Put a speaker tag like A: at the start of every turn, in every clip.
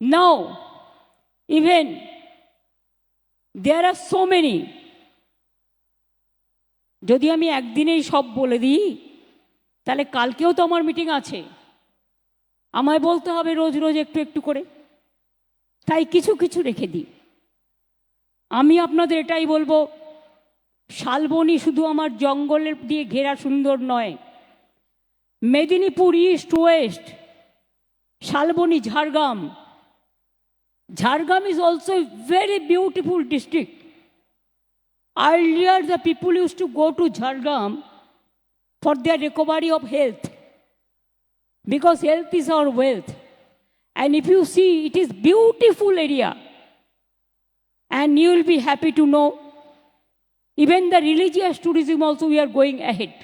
A: Now, even there are so many. যদি আমি একদিনেই সব বলে দিই তাহলে কালকেও তো আমার মিটিং আছে। আমায় বলতে হবে রোজ রোজ একটু একটু করে। তাই কিছু কিছু রেখে দিই। আমি আপনাদের এটাই বলব শালবনি শুধু আমার জঙ্গলের দিয়ে ঘেরা সুন্দর নয়। Medinipur East West Salboni Jhargram Jhargam is also a very beautiful district. Earlier, the people used to go to Jhargam for their recovery of health because health is our wealth. And if you see, it is beautiful area. And you will be happy to know even the religious tourism also we are going ahead.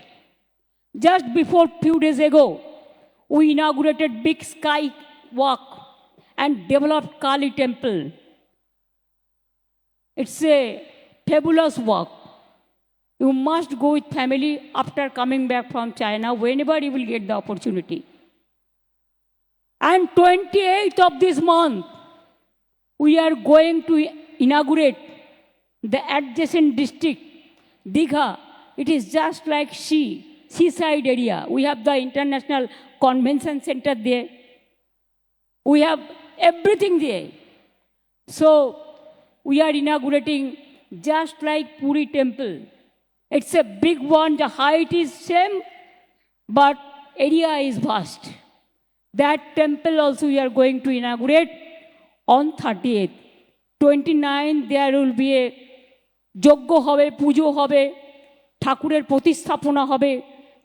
A: Just before few days ago, we inaugurated Big Sky Walk and developed Kali temple. It's a fabulous walk. You must go with family after coming back from China whenever you will get the opportunity. And 28th of this month, we are going to inaugurate the adjacent district, Digha. It is just like sea, seaside area. We have the international convention center there. We have everything there. So we are inaugurating just like Puri temple. It's a big one. The height is same, but area is vast. That temple also we are going to inaugurate on 30th. 29 there will be a যজ্ঞ হবে পুজো হবে ঠাকুরের প্রতিস্থাপনা হবে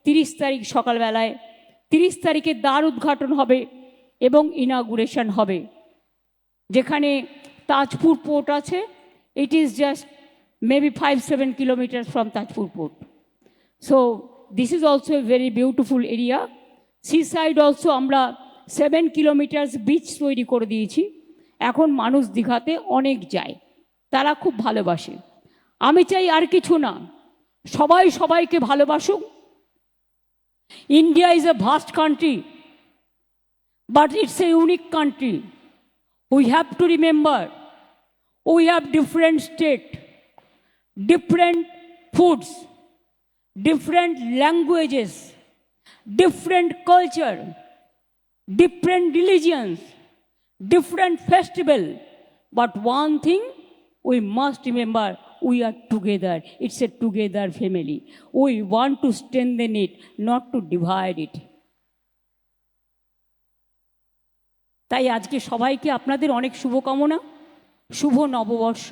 A: তিরিশ তারিখ সকালবেলায় তিরিশ তারিখে দ্বার উদ্ঘাটন হবে এবং ইনাগুরেশন হবে। যেখানে তাজপুর পোর্ট আছে। It is just maybe five seven kilometre from Tajpur port so this is also a very beautiful area seaside also আমরা সেভেন কিলোমিটার্স বিচ তৈরি করে দিয়েছি। এখন মানুষ দীঘাতে অনেক যায়। তারা খুব ভালোবাসে। আমি চাই আর কিছু না। সবাই সবাইকে ভালোবাসুক। India is a vast country but it's a unique country. We have to remember we have different state, different foods, different languages, different culture, different religions, different festival. But one thing we must remember we are together. It's a together family. We want to strengthen it, not to divide it. তাই আজকে সবাইকে আপনাদের অনেক শুভকামনা শুভ নববর্ষ।